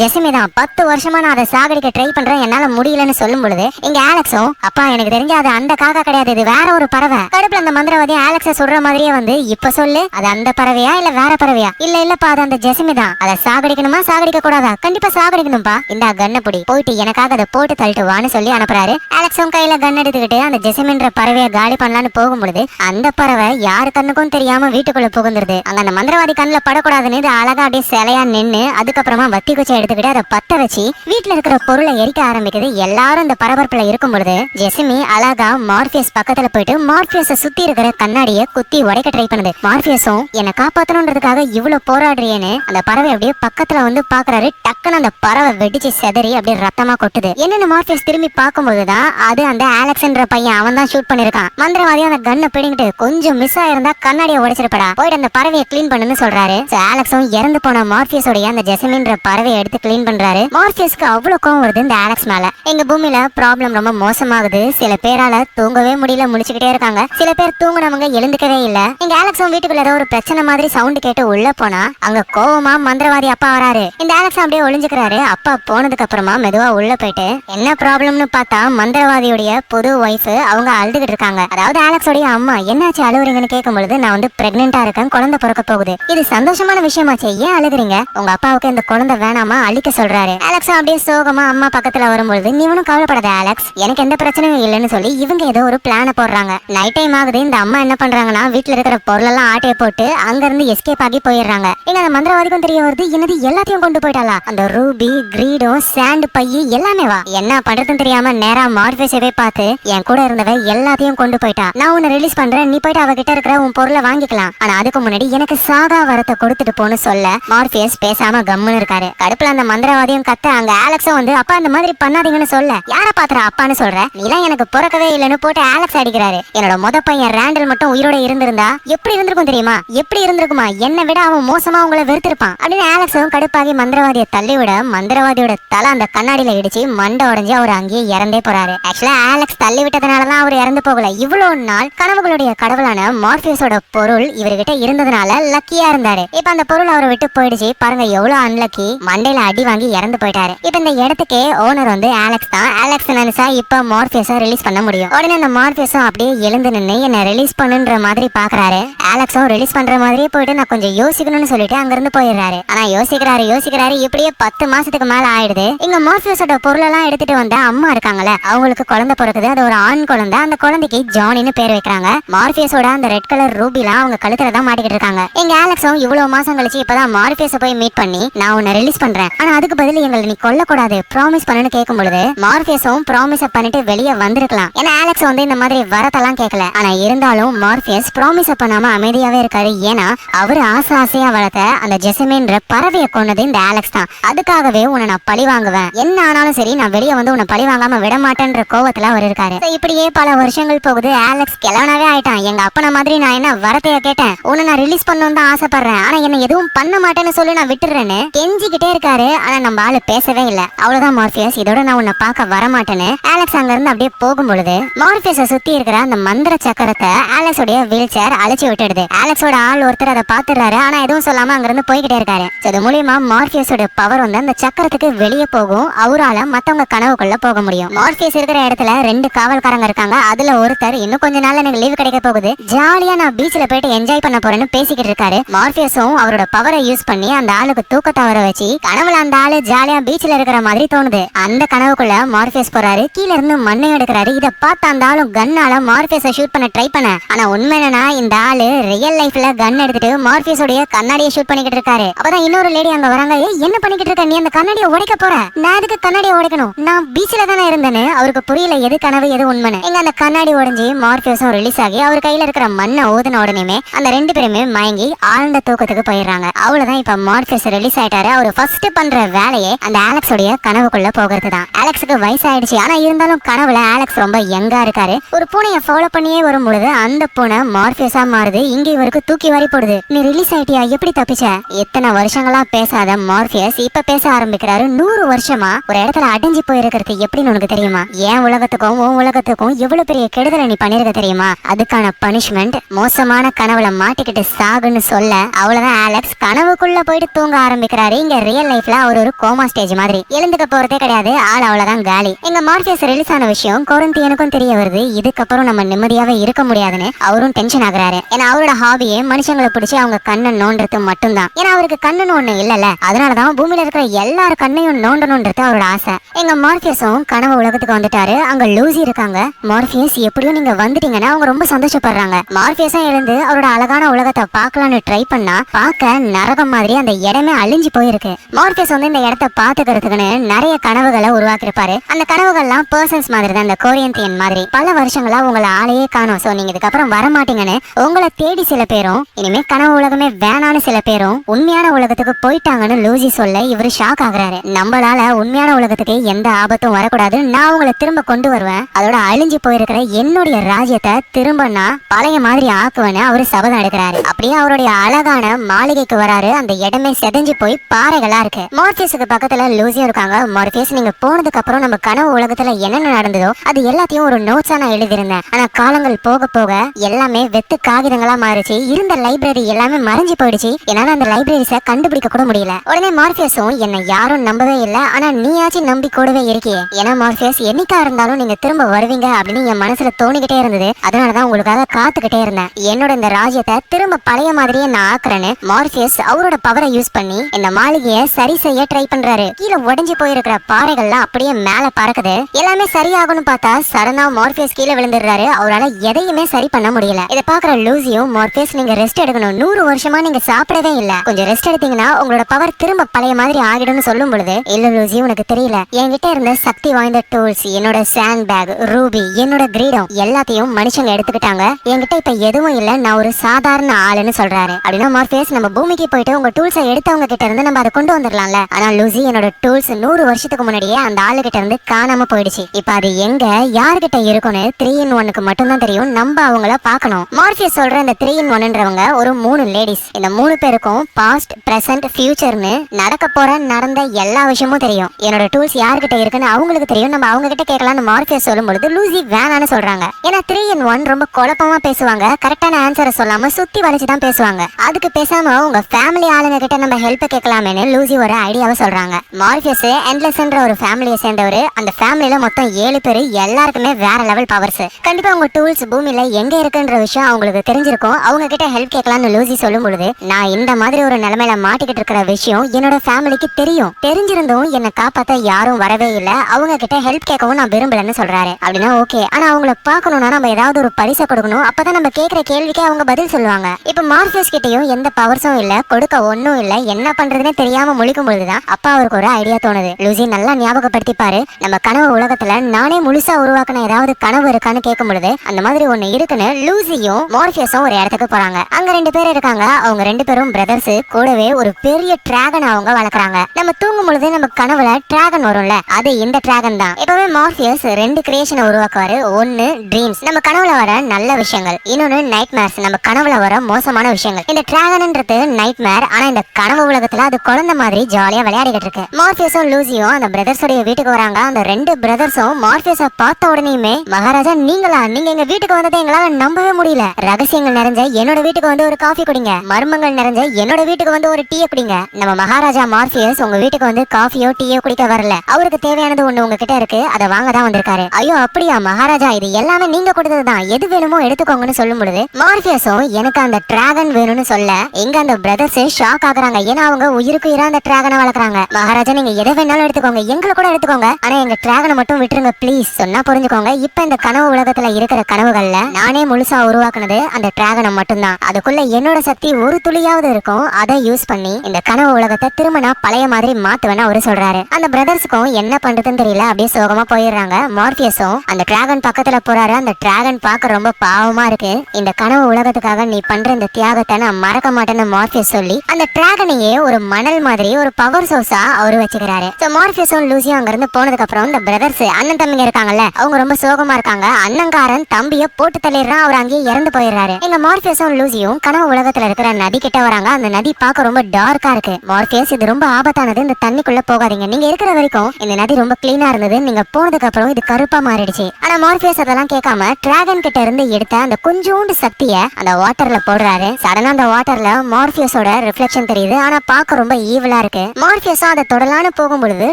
ஜெசிமி தான். பத்து வருஷமா நான் அதை சாகடிக்க ட்ரை பண்றேன். என்னால முடியலன்னு சொல்லும் பொழுது இங்க ஆலெக்ஸும் அப்பா எனக்கு தெரிஞ்ச அது அந்த காக்கா கிடையாது. இது வேற ஒரு பறவை. கடுப்புல அந்த மந்திரவாதி ஆலெக்ஸ சொல்ற மாதிரியே வந்து இப்ப சொல்லு அது அந்த பறவையா இல்ல வேற பறவையா? இல்ல இல்லப்பா அது அந்த ஜெசிமி தான். அதை சாகடிக்கணுமா? சாகடிக்க கூடாதா கண்டிப்பா சாகடிக்கணும்பா. இந்த கண்ணை போயிட்டு எனக்காக அதை போட்டு தள்ளிட்டு வான்னு சொல்லி அனுப்புறாரு. அலெக்ஸும் கையில கன் எடுத்துக்கிட்டு அந்த ஜெசமின்ற பறவையை காலி பண்ணலான்னு போகும்பொழுது அந்த பறவை யாரு கண்ணுக்கும் தெரியாம வீட்டுக்குள்ள புகுந்துருது. அங்க அந்த மந்திரவாதி கண்ணுல படக்கூடாதுன்னு இது அழகா அப்படியே சிலையா நின்னு அதுக்கப்புறமா வத்தி குச்சை எடுத்துக்கிட்டு அதை பத்த வச்சு வீட்டுல இருக்கிற பொருளை எரிக்க ஆரம்பிக்குது. எல்லாரும் இந்த பரபரப்புல இருக்கும் பொழுது ஜெசிமி அழகா மார்பியஸ் பக்கத்துல போயிட்டு மார்பியஸ சுத்தி இருக்கிற கண்ணாடியை குத்தி உடைக்க ட்ரை பண்ணுது. மார்பியஸும் என்னை காப்பாத்தணுன்றதுக்காக இவ்வளவு போராடுறியேன்னு அந்த பறவை அப்படியே பக்கத்துல வந்து பாக்குறாரு. டக்குன்னு அந்த பறவை வெடிச்சு செதறி அப்படியே ரத்தமா கொட்டுது. என்னென்ன மார்பியஸ் திரும்பி பார்க்கும்போதுதான் அது அந்த ஆலெக்ஸ்ன்ற பையன் அவன் தான் ஷூட் பண்ணிருக்கான். மந்திரவாதி அந்த கண்ணை பிடிங்கிட்டு கொஞ்சம் மிஸ் ஆயிருந்தா கண்ணாடியை உடைச்சிருப்படா. போயிட்டு அந்த பறவையை க்ளீன் பண்ணுன்னு சொல்றாரு. ஆலெக்ஸும் இறந்து போன மார்பியஸோடைய அந்த ஜெசமின்ற பறவையை எடுத்து க்ளீன் பண்றாரு. மார்பியஸ்க்கு அவ்வளவு கோவம் வருது இந்த ஆலெக்ஸ் மேல. எங்க பூமியில ப்ராப்ளம் ரொம்ப மோசமாகுது. சில பேரால தூங்கவே முடியல முடிச்சுக்கிட்டே இருக்காங்க. சில பேர் தூங்குனவங்க எழுந்துக்கவே இல்ல. எங்க ஆலெக்ஸும் வீட்டுக்குள்ள ஏதோ ஒரு பிரச்சனை மாதிரி சவுண்ட் கேட்டு உள்ள போனா அங்க கோவமா மந்திரவாதி அப்பா வராரு. இந்த ஆலெக்ஸ் அப்படியே ஒளிஞ்சுக்கிறாரு. அப்பா போனதுக்கு அப்புறமா மெதுவா உள்ள போயிட்டு என்ன ப்ராப்ளம்னு பார்த்தா மந்திரவாதியுடைய புது ஒய்ஃப் அவங்க அழுதுகிட்டு இருக்காங்க. அதாவது ஆலெக்ஸோடைய அம்மா என்னாச்சு அழுவுறீங்கன்னு கேட்கும் பொழுது நான் வந்து பிரெக்னெண்டா இருக்கேன் குழந்தை பிறக்க போகுது. இது சந்தோஷமான விஷயமாச்சு ஏன் அழுகுறீங்க? உங்க அப்பாவுக்கு இந்த குழந்தை வேணாமா? அழிக்க சொல்றாரு. அலெக்ஸா அப்படியே சோகமா அம்மா பக்கத்துல வரும்பொழுது நீ ஒன்றும் கவலைப்படாத அலெக்ஸ். எனக்கு எந்த பிரச்சனையும் இல்லைன்னு சொல்லி இவங்க ஏதோ ஒரு பிளான போடுறாங்க. நைட் டைம் ஆகுது இந்த அம்மா என்ன பண்றாங்கன்னா வீட்டுல இருக்கிற பொருளெல்லாம் ஆட்டையை போட்டு அங்க இருந்து எஸ்கேப் ஆகி போயிடுறாங்க. எங்க அந்த மந்திரவாதிக்கும் தெரிய வருது என்னது எல்லாத்தையும் கொண்டு போயிட்டாளா? அந்த ரூபி கிரீடம் சாண்ட் பைய எல்லாமே வா. என்ன பண்றதுன்னு தெரியாம நேரா மார்பேசவே பார்த்து என் கூட இருந்தவ எல்லாத்தையும் கொண்டு போயிட்டா. நான் உன்னை ரிலீஸ் பண்றேன். நீ போயிட்டு அவகிட்ட இருக்கிற உன் பொருளை வாங்கிக்கலாம். ஆனா அதுக்கு முன்னாடி எனக்கு சாகா வரத்தை கொடுத்துட்டு போன்னு சொல்ல. மார்பியஸ் பேசாம கம்முன்னு இருக்காரு. கடுப்புல அந்த மந்திரவாதியும் கத்த அங்க ஆலெக்ஸும் வந்து அப்பா அந்த மாதிரி பண்ணாதீங்கன்னு சொல்ல. யார பாத்துற அப்பான்னு சொல்ற? நீலாம் எனக்கு பிறக்கவே இல்லைன்னு போட்டு ஆலெக்ஸ் அடிக்கிறாரு. என்னோட முத பையன் ரேண்டல் மட்டும் உயிரோட இருந்திருந்தா எப்படி இருந்திருக்கும் தெரியுமா? எப்படி இருந்திருக்குமா? என்னை விட அவன் மோசமா உங்களை வெறுத்திருப்பான். அப்படின்னு ஆலெக்ஸும் கடுப்பாகி மந்திரவாதியை தள்ளி விட மந்திரவாதியோட தலை அந்த கண்ணாடியில இடிச்சு மண்டை உடஞ்சி அவர் அங்கேயே இறந்தே போறாரு. ஆக்சுவலா ஆலெக்ஸ் தள்ளி விட்டதுனாலதான் அவர் இறந்து போகல. இவ்வளவு நாள் கனவுகளுடைய கடவுளான மார்பியஸோட பொருள் இவர்கிட்ட இருந்ததுனால லக்கியா இருந்தாரு. இப்ப அந்த பொருள் அவரை விட்டு போயிடுச்சு. பாருங்க எவ்வளவு அன்லக்கி மண்டையில அடி வாங்கி இறந்து போயிட்டாரு. இப்ப இந்த இடத்துக்கே ஓனர் வந்து ஆலெக்ஸ் தான். ஆலெக்ஸ் நினைச்சா இப்ப மார்பியஸ ரிலீஸ் பண்ண முடியும். உடனே அந்த மார்பியஸும் அப்படியே எழுந்து நின்னு என்ன ரிலீஸ் பண்ணுன்ற மாதிரி பாக்குறாரு. ஆலெக்ஸும் ரிலீஸ் பண்ற மாதிரியே போயிட்டு நான் கொஞ்சம் யோசிக்கணும்னு சொல்லிட்டு அங்கிருந்து போயிடுறாரு. ஆனா யோசிக்கிறாரு யோசிக்கிறாரு. இப்படியே பத்து மாசத்துக்கு மேல ஆயிடுது. இங்க மார்பியஸோட பொருள் எல்லாம் எடுத்துட்டு வந்த அம்மா இருக்காங்கல்ல அவங்களுக்கு குழந்தை பிறக்குது. அது ஒரு ஆண் குழந்தை. அந்த குழந்தைக்கு ஜானின்னு பேர் வைக்கிறாங்க. மார்பியஸோட அந்த ரெட் கலர் ரூபிலாம் அவங்க கழுத்துல தான் மாட்டிக்கிட்டு இருக்காங்க. எங்க ஆலெக்ஸும் இவ்வளவு மாசம் கழிச்சு இப்பதான் மார்பியஸ போய் மீட் பண்ணி நான் உன்னை ரிலீஸ் பண்றேன். ஆனா அதுக்கு பதில் எங்களை நீ கொல்லக்கூடாது. ப்ராமிஸ் பண்ணுன்னு கேட்கும் பொழுது மார்பியஸும் ப்ராமிஸ பண்ணிட்டு வெளியே வந்திருக்கலாம். ஏன்னா ஆலெக்ஸ் வந்து இந்த மாதிரி வரத்தெல்லாம் கேட்கல ஆனா இருந்தாலும் மார்பியஸ் ப்ராமிஸ பண்ணாம அமைதியாவே இருக்காரு. ஏன்னா அவர் ஆசை ஆசையா வளர்த்த அந்த ஜெசமேன்ற பறவையை கொண்டது இந்த ஆலெக்ஸ் தான். அதுக்காகவே உன்னை நான் பழி வாங்குவேன். என்ன ஆனாலும் சரி நான் வெளியே வந்து உன்னை பழி வாங்காம விட மாட்டேன்ற கோவத்துல அவர் இருக்காரு. இப்படியே பல வருஷங்கள் போகுது. ஆலெக்ஸ் கிழவனாவே ஆயிட்டான். எங்க அப்பன மாதிரி நான் என்ன வரத்தைய கேட்டேன்? உன்னை நான் ரிலீஸ் பண்ணணும் தான் ஆசைப்படுறேன். ஆனா என்ன எதுவும் பண்ண மாட்டேன்னு சொல்லி நான் விட்டுறேன்னு. கெஞ்சிக்கிட்டே இருக்காரு. ஆனா நம்ம ஆளு பேசவே இல்ல. அவ்வளவுதான் மார்பியஸ். இதோட நான் உன்னை பார்க்க வரமாட்டேன்னு. ஆலெக்ஸ் அங்க இருந்து அப்படியே போகும் பொழுது மார்பியஸ சுத்தி இருக்கிற அந்த மந்திர சக்கரத்தை ஆலெக்ஸோடைய வீல் சேர் அழைச்சி விட்டுடுது. ஆலெக்ஸோட ஆள் ஒருத்தர் அதை பாத்துறாரு ஆனா எதுவும் சொல்லாம அங்க இருந்து போய்கிட்டே இருக்காரு இது மூலியமா மார்பியஸோட பவர் வந்து அந்த சக்கரத்துக்கு வெளியே போகும். அவரால மத்தவங்க கனவுக்குள்ள போக முடியும். மார்பியஸ் இருக்கிற இடத்துல ரெண்டு காவல்காரங்க இருக்காங்க. அதுல ஒருத்தர் இன்னும் கொஞ்ச நாள் எனக்கு லீவு கிடைக்க போகுது. ஜாலியா நான் பீச்ல போயிட்டு என்ஜாய் பண்ண போறேன்னு பேசிக்கிட்டு இருக்காரு. மார்பியஸும் அவரோட பவரை யூஸ் பண்ணி அந்த ஆளுக்கு தூக்கத்தை வர வச்சு கனவுல அந்த ஆளு ஜாலியா பீச்ல இருக்கிற மாதிரி தோணுது. அந்த கனவுக்குள்ள மார்பியஸ் போறாரு. கீழ இருந்து மண்ணை எடுக்கிறாரு. இதை பார்த்து அந்த ஆளும் கன்னால மார்பியஸ ஷூட் பண்ண ட்ரை பண்ண. ஆனா உண்மை என்னன்னா இந்த ஆளு ரியல் லைஃப்ல கன் எடுத்துட்டு மார்பியஸோடைய கண்ணாடியை ஷூட் பண்ணிக்கிட்டு இருக்காரு. அப்பதான் இன்னொரு லேடி அங்க வராங்க. என்ன பண்ணிக்கிட்டு இருக்க? நீ அந்த கண்ணாடியை உடைக்க போற? நான் அதுக்கு கண்ணாடியை உடைக்கணும்? நான் பீச்ல தானே இருந்தேன்னு அவருக்கு புரியல. எது கனவு எது உண்மைன்னு. எங்க அந்த கண்ணாடி உடைஞ்சு மார்பியஸும் ரிலீஸ் ஆகி அவர் கையில இருக்கிற மண்ணை ஓதுன உடனேமே அந்த ரெண்டு பேருமே மயங்கி ஆழ்ந்த தூக்கத்துக்கு போயிடுறாங்க. தான் இப்ப மார்க்கஸ் ரிலீஸ் ஆயிட்டாரு. அவர் ஃபர்ஸ்ட் பண்ற வேலையே அந்த ஆலெக்ஸோடைய கனவுக்குள்ள போகிறது தான் ஆலெக்ஸுக்கு வயசாயிடுச்சு. ஆனா இருந்தாலும் கனவுல ஆலெக்ஸ் ரொம்ப யங்கா இருக்காரு. ஒரு பூனையை ஃபாலோ பண்ணியே வரும் பொழுது அந்த பூனை மார்பியஸா மாறுது. இங்க இவருக்கு தூக்கி வாரி போடுது. நீ ரிலீஸ் ஆயிட்டியா? எப்படி தப்பிச்ச? எத்தனை வருஷங்களா பேசாத மார்பியஸ் இப்ப பேச ஆரம்பிக்கிறாரு. நூறு வருஷமா ஒரு இடத்துல அடைஞ்சு போயிருக்கிறது எப்படின்னு உனக்கு தெரியுமா? என் உலகத்துக்கும் உன் உலகத்துக்கும் எவ்வளவு பெரிய கெடுதலை நீ பண்ணிருக்க தெரியுமா? அதுக்கான பனிஷ்மெண்ட் மோசமான கனவுல மாட்டிக்கிட்டு சாகுன்னு சொல்ல அவ்வளவுதான் ஆலெக்ஸ் கனவு கனவுக்குள்ள போயிட்டு தூங்க ஆரம்பிக்கிறாரு. இங்க ரியல் லைஃப்ல அவர் ஒரு கோமா ஸ்டேஜ் மாதிரி. எழுந்துக்க போறதே கிடையாது. ஆள் அவ்வளவுதான் காலி. எங்க மார்பியஸ் ரிலீஸ் ஆன விஷயம் கொரந்தியனுக்கும் தெரிய வருது. இதுக்கப்புறம் நம்ம நிம்மதியாவே இருக்க முடியாதுன்னு அவரும் டென்ஷன் ஆகுறாரு. ஏன்னா அவரோட ஹாபியே மனுஷங்களை பிடிச்சி அவங்க கண்ணை நோண்டுறது மட்டும்தான். ஏன்னா அவருக்கு கண்ணுன்னு ஒண்ணு இல்லல அதனாலதான் பூமியில இருக்கிற எல்லார் கண்ணையும் நோண்டணும்ன்றது அவரோட ஆசை. எங்க மார்பியஸும் கனவு உலகத்துக்கு வந்துட்டாரு. அங்க லூசி இருக்காங்க. மார்பியஸ் எப்படியும் நீங்க வந்துட்டீங்கன்னா அவங்க ரொம்ப சந்தோஷப்படுறாங்க. மார்பியஸும் எழுந்து அவரோட அழகான உலகத்தை பார்க்கலாம்னு ட்ரை பண்ணா பார்க்க நரகம் மாதிரி அந்த இடமே அழிஞ்சு போயிருக்கு. மார்பியஸ் வந்து இந்த இடத்த பாத்துக்கிறதுக்குன்னு நிறைய கனவுகளை உருவாக்கிருப்பாரு அந்த கனவுகள்லாம் பர்சன்ஸ் மாதிரி தான் அந்த கோரியந்தியன் மாதிரி. பல வருஷங்களா உங்களை ஆளையே காணும். சோ நீங்க இதுக்கப்புறம் வர மாட்டீங்கன்னு உங்களை தேடி சில பேரும் இனிமே கனவு உலகமே வேணான்னு சில பேரும் உண்மையான உலகத்துக்கு போயிட்டாங்கன்னு லூசி சொல்ல இவரு ஷாக் ஆகுறாரு. நம்மளால உண்மையான உலகத்துக்கு எந்த ஆபத்தும் வரக்கூடாது நான் உங்களை திரும்ப கொண்டு வருவேன். அதோட அழிஞ்சு போயிருக்கிற என்னுடைய ராஜ்யத்தை திரும்ப நான் பழைய மாதிரி ஆக்குவேன்னு அவரு சபதம் எடுக்கிறாரு. அப்படியே அவருடைய அழகான மாளிகைக்கு வராரு. அந்த இடமே செதஞ்சு போய் பாறைகளா இருக்கு. மார்பியஸுக்கு பக்கத்துல லூசியும் இருக்காங்க. மார்பியஸ் நீங்க போனதுக்கு அப்புறம் நம்ம கனவு உலகத்துல என்னென்ன நடந்ததோ அது எல்லாத்தையும் ஒரு நோட்ஸா நான் எழுதியிருந்தேன். ஆனா காலங்கள் போக போக எல்லாமே வெத்து காகிதங்களா மாறுச்சு. இருந்த லைப்ரரி எல்லாமே மறைஞ்சு போயிடுச்சு. என்னால அந்த லைப்ரரிஸ கண்டுபிடிக்க கூட முடியல. உடனே மார்பியஸும் என்னை யாரும் நம்பவே இல்ல. ஆனா நீயாச்சும் நம்பி கூடவே இருக்கியே. ஏன்னா மார்பியஸ் என்னைக்கா இருந்தாலும் நீங்க திரும்ப வருவீங்க அப்படின்னு என் மனசுல தோணிக்கிட்டே இருந்தது. அதனாலதான் உங்களுக்காக காத்துக்கிட்டே இருந்தேன். என்னோட இந்த ராஜ்யத்தை திரும்ப பழைய மாதிரியே நான் ஆக்குறேன்னு மார்பியஸ் அவர் அவரோட பவரை யூஸ் பண்ணி இந்த மாளிகையை சரி செய்ய ட்ரை பண்றாரு. கீழே உடைஞ்சு போயிருக்கிற பாறைகள்லாம் அப்படியே மேல பறக்குது. எல்லாமே சரியாகும்னு பார்த்தா சடனா மார்பியஸ் கீழே விழுந்துடுறாரு. அவரால எதையுமே சரி பண்ண முடியல. இதை பாக்குற லூசியும் மார்பியஸ் நீங்க ரெஸ்ட் எடுக்கணும். நூறு வருஷமா நீங்க சாப்பிடவே இல்ல. கொஞ்சம் ரெஸ்ட் எடுத்தீங்கன்னா உங்களோட பவர் திரும்ப பழைய மாதிரி ஆகிடும்னு சொல்லும் பொழுது இல்ல லூசி உனக்கு தெரியல. என்கிட்ட இருந்த சக்தி வாய்ந்த டூல்ஸ் என்னோட சாண்ட் பேக் ரூபி என்னோட கிரீடம் எல்லாத்தையும் மனுஷங்க எடுத்துக்கிட்டாங்க. என்கிட்ட இப்ப எதுவும் இல்ல. நான் ஒரு சாதாரண ஆளுன்னு சொல்றாரு. அப்படின்னா மார்பியஸ் நம்ம பூமிக்கு போயிட்டு உங்க டூல்ஸை எடுத்தவங்க கிட்ட இருந்து நம்ம அதை கொண்டு வந்துடலாம்ல. ஆனா லூசி என்னோட டூல்ஸ் நூறு வருஷத்துக்கு முன்னாடியே அந்த ஆளு கிட்ட இருந்து காணாம போயிடுச்சு. இப்ப அது எங்க யார்கிட்ட இருக்கும்னு த்ரீ இன் ஒன்னுக்கு மட்டும்தான் தெரியும். நம்ம அவங்கள பார்க்கணும். மார்பியஸ் சொல்ற இந்த த்ரீ இன் ஒன்ன்றவங்க ஒரு மூணு லேடிஸ் இந்த மூணு பேருக்கும் பாஸ்ட் பிரசன்ட் ஃபியூச்சர்னு நடக்க போற நடந்த எல்லா விஷயமும் தெரியும். என்னோட டூல்ஸ் யார்கிட்ட இருக்குன்னு அவங்களுக்கு தெரியும். நம்ம அவங்க கிட்ட கேட்கலாம்னு மார்பியஸ் சொல்லும் பொழுது லூசி வேணான்னு சொல்றாங்க. ஏன்னா த்ரீ இன் ஒன் ரொம்ப குழப்பமா பேசுவாங்க. கரெக்டான ஆன்சரை சொல்லாம சுத்தி வளைச்சு தான் பேசுவாங்க. அதுக்கு பேசாம உங்க ஃபேமிலி ஆளுங்க கிட்ட நம்ம ஹெல்ப் கேட்கலாமேனு லூசி ஒரு ஐடியாவை சொல்றாங்க. மார்பியஸ் என்லெஸ்ன்ற ஒரு ஃபேமிலியை சேர்ந்தவர். அந்த ஃபேமிலியில மொத்தம் ஏழு பேர் எல்லாருக்குமே வேற லெவல் பவர்ஸ் கண்டிப்பா உங்க டூல்ஸ் பூமியில எங்க இருக்குன்ற விஷயம் அவங்களுக்கு தெரிஞ்சிருக்கும். அவங்க கிட்ட ஹெல்ப் கேட்கலாம்னு லூசி சொல்லும் பொழுது நான் இந்த மாதிரி ஒரு நிலைமையில மாட்டிக்கிட்டு இருக்கிற விஷயம் என்னோட ஃபேமிலிக்கு தெரியும். தெரிஞ்சிருந்தும் என்னை காப்பாத்த யாரும் வரவே இல்ல. அவங்க கிட்ட ஹெல்ப் கேட்கவும் நான் விரும்பலன்னு சொல்றாரு. அப்படின்னா ஓகே ஆனா அவங்கள பார்க்கணும்னா நம்ம ஏதாவது ஒரு பரிசை கொடுக்கணும். அப்பதான் நம்ம கேட்கிற கேள்விக்கே அவங்க பதில் சொல்லுவாங்க. இப்ப மார்பியஸ் கிட்டயும் எந்த பவர்ஸும் இல்ல. கொடுக்க ஒண்ணும் இல்ல. என்ன பண்றதுன்னு தெரியாம முழிக்கும் பொழுதுதான் அப்பா அவருக்கு ஒரு ஐடியா தோணுது. லூசி நல்லா ஞாபகப்படுத்தி பாரு. நம்ம கனவு உலகத்துல நானே முழுசா உருவாக்கின ஏதாவது கனவு இருக்கான்னு கேட்கும் பொழுது அந்த மாதிரி ஒண்ணு இருக்குன்னு லூசியும் மார்பியஸும் ஒரு இடத்துக்கு போறாங்க. அங்க ரெண்டு பேர் இருக்காங்க. அவங்க ரெண்டு பேரும் பிரதர்ஸ் கூடவே ஒரு பெரிய டிராகன் அவங்க வளர்க்குறாங்க. நம்ம தூங்கும் பொழுது நம்ம கனவுல டிராகன் வரும்ல. அது இந்த டிராகன் தான். இப்பவே மார்பியஸ் ரெண்டு கிரியேஷனை உருவாக்குவாரு. ஒன்னு ட்ரீம்ஸ் நம்ம கனவுல வர நல்ல விஷயங்கள். இன்னொன்னு நைட் மேர்ஸ் நம்ம கனவுல வர மோசமான விஷயங்கள். இந்த டிராகன்ன்றது நைட் மேர் ஆனா இந்த கனவு உலகத்துல அது குழந்தை மாதிரி ஜாலியா விளையாடிக்கிட்டு இருக்கு. மார்பியஸும் லூசியும் அந்த பிரதர்ஸோட வீட்டுக்கு வராங்க. அந்த ரெண்டு பிரதர்ஸும் மார்பியஸ பார்த்த உடனேயுமே மகாராஜா நீங்களா? நீங்க எங்க வீட்டுக்கு வந்ததை எங்களால நம்பவே முடியல. ரகசியங்கள் நிறைஞ்ச என்னோட வீட்டுக்கு வந்து ஒரு காஃபி குடிங்க. மர்மங்கள் நிறைஞ்ச என்னோட வீட்டுக்கு வந்து ஒரு டீயை குடிங்க. நம்ம மகாராஜா மார்பியஸ் உங்க வீட்டுக்கு வந்து காஃபியோ டீயோ குடிக்க வரல. அவருக்கு தேவையானது ஒண்ணு உங்ககிட்ட இருக்கு. அதை வாங்க தான் வந்திருக்காரு. ஐயோ அப்படியா மகாராஜா? இது எல்லாமே நீங்க கொடுத்தது தான். எது வேணுமோ எடுத்துக்கோங்கன்னு சொல்லும் பொழுது மார்பியஸும் எனக்கு அந்த டிராகன் வேணும்னு சொல்ல எங்க அந்த பிரதர்ஸ் ஷாக் ஆகுறாங்க. ஏன்னா அவங்க உயிருக்கு இரா அந்த டிராகனை வளர்க்குறாங்க. மகாராஜா நீங்க எதை வேணாலும் எடுத்துக்கோங்க. எங்களை கூட எடுத்துக்கோங்க. ஆனா எங்க டிராகனை மட்டும் விட்டுருங்க ப்ளீஸ் சொன்னா புரிஞ்சுக்கோங்க. இப்ப இந்த கனவு உலகத்துல இருக்கிற கனவுகள்ல நானே முழுசா உருவாக்குனது அந்த டிராகனை மட்டும்தான். அதுக்குள்ள என்னோட சக்தி ஒரு துளியாவது இருக்கும். அதை யூஸ் பண்ணி இந்த கனவு உலகத்தை திரும்ப நான் பழைய மாதிரி மாத்துவேன்னு அவரு சொல்றாரு. அந்த பிரதர்ஸுக்கும் என்ன பண்றதுன்னு தெரியல. அப்படியே சோகமா போயிடுறாங்க. மார்பியஸும் அந்த டிராகன் பக்கத்துல போறாரு. அந்த டிராகன் பார்க்க ரொம்ப பாவமா இருக்கு. இந்த கனவு உலகத்துக்காக நீ பண்ற இந்த தியாகத்தை நான் மறக்க மாட்டேன்னு மார்பியஸ் சொல்லி அந்த டிராகனையே ஒரு மணல் மாதிரி ஒரு பவர் சோர்ஸா அவரு வச்சுக்கிறாரு. சோ மார்பியஸும் லூசியும் அங்க இருந்து போனதுக்கு அப்புறம் இந்த பிரதர்ஸ் அண்ணன் தம்பிங்க இருக்காங்கல்ல அவங்க ரொம்ப சோகமா இருக்காங்க. அண்ணங்காரன் தம்பிய போட்டு தள்ளிடுறான் அவர் அங்கேயே இறந்து போயிடுறாரு. எங்க மார்பியஸும் லூசியும் கனவு உலகத்துல இருக்கிற நதி கிட்ட வராங்க. அந்த நதி பார்க்க ரொம்ப டார்க்கா இருக்கு. மார்பியஸ் இது ரொம்ப ஆபத்தானது. இந்த தண்ணிக்குள்ள போகாதீங்க. நீங்க இருக்கிற வரைக்கும் இந்த நதி ரொம்ப கிளீனா இருந்தது. நீங்க போனதுக்கு அப்புறம் இது கருப்பா மாறிடுச்சு. ஆனா மார்பியஸ் அதெல்லாம் கேட்காம டிராகன் கிட்ட இருந்து எடுத்த அந்த கொஞ்சோண்டு சக்திய அந்த வாட்டர்ல போடுறாரு. சடனா அந்த வாட்டர்ல மார்பியஸோட ரிஃப்ளெக்ஷன் தெரியுது. ஆனா பார்க்க ரொம்ப ஈவலா இருக்கு. மார்பியஸா அதை தொடலான்னு போகும்பொழுது